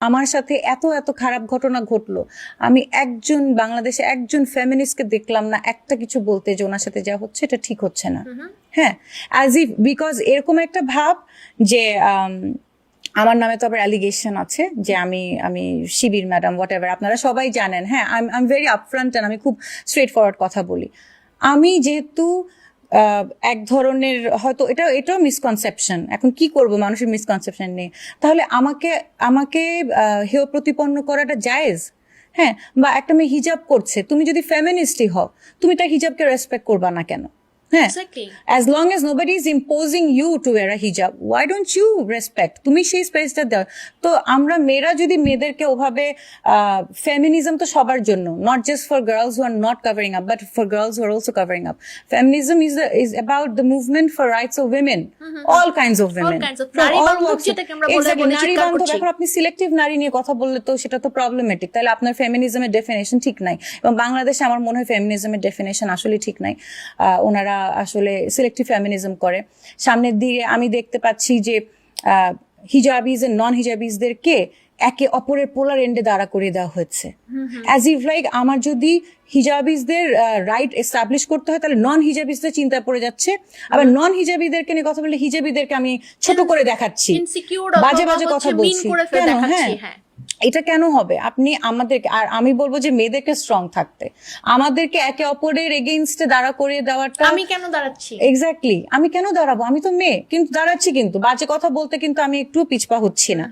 আমার সাথে এত এত খারাপ ঘটনা ঘটলো। আমি একজন বাংলাদেশে একজন ফেমিনিস্টকে দেখলাম না একটা কিছু বলতে যে ওনার সাথে যা হচ্ছে এটা ঠিক হচ্ছে না। হ্যাঁ অ্যাজ ইফ বিকজ এরকম একটা ভাব যে আম, আমার নামে তো আবার অ্যালিগেশন আছে যে আমি আমি শিবির ম্যাডাম হোয়াট এভার আপনারা সবাই জানেন। হ্যাঁ আই এম ভেরি আপফ্রন্ট আমি খুব স্ট্রেট ফরওয়ার্ড কথা বলি। আমি যেহেতু এক ধরনের হয়তো এটা, এটাও মিসকনসেপশন এখন কি করব মানুষের মিসকনসেপশন নিয়ে? তাহলে আমাকে আমাকে হেয় প্রতিপন্ন করাটা জায়েজ? হ্যাঁ বা একটা মেয়ে হিজাব করছে, তুমি যদি ফেমিনিস্টই হও, তুমি তার হিজাবকে রেসপেক্ট করবা না কেন? হ্যাঁ। তুমি সেই স্পেসটা দাও। তো আমরা মেয়েরা যদি মেয়েদেরকে ওভাবে ফেমিনিজম তো সবার জন্য not just for girls who are not covering up but for girls who are also covering up feminism is is about the movement for rights of women all kinds of women kinds of- নারী বান্ধব। এখন আপনি selective নারী নিয়ে কথা বললে তো সেটা তো প্রবলেমেটিক তাহলে আপনার ফেমিনিজমের ডেফিনেশন ঠিক নাই। এবং বাংলাদেশে আমার মনে হয় ফেমিনিজমের ডেফিনেশন আসলে ঠিক নাই। ওনারা আসলে সিলেক্টিভ ফেমিনিজম করে। সামনের দিকে আমি দেখতে পাচ্ছি যে হিজাবিজ এন্ড নন হিজাবিজদেরকে একে অপরের পোলার এন্ডে দাঁড়া করে দেওয়া হয়েছে অ্যাজ ইফ লাইক আমার যদি হিজাবিজদের রাইট এস্টাবলিশ করতে হয় তাহলে নন হিজাবিজদের চিন্তায় পড়ে যাচ্ছে। আবার নন হিজাবিদেরকে নিয়ে কথা বললে হিজাবিদেরকে আমি ছোট করে দেখাচ্ছি। বাজে বাজে কথা বলছি। হ্যাঁ। হ্যাঁ। এটা কেন হবে? আপনি আমাদেরকে আর আমি বলব যে মেয়েদেরকে স্ট্রং থাকতে। আমাদেরকে একে অপরের এগেইনস্টে দাঁড়া করে দেওয়াটা আমি কেন দাঁড়াচ্ছি? এক্স্যাক্টলি আমি কেন দাঁড়াবো? আমি তো মেয়ে কিন্তু দাঁড়াচ্ছি কিন্তু। বাজে কথা বলতে কিন্তু আমি একটু পিছপা হচ্ছি না।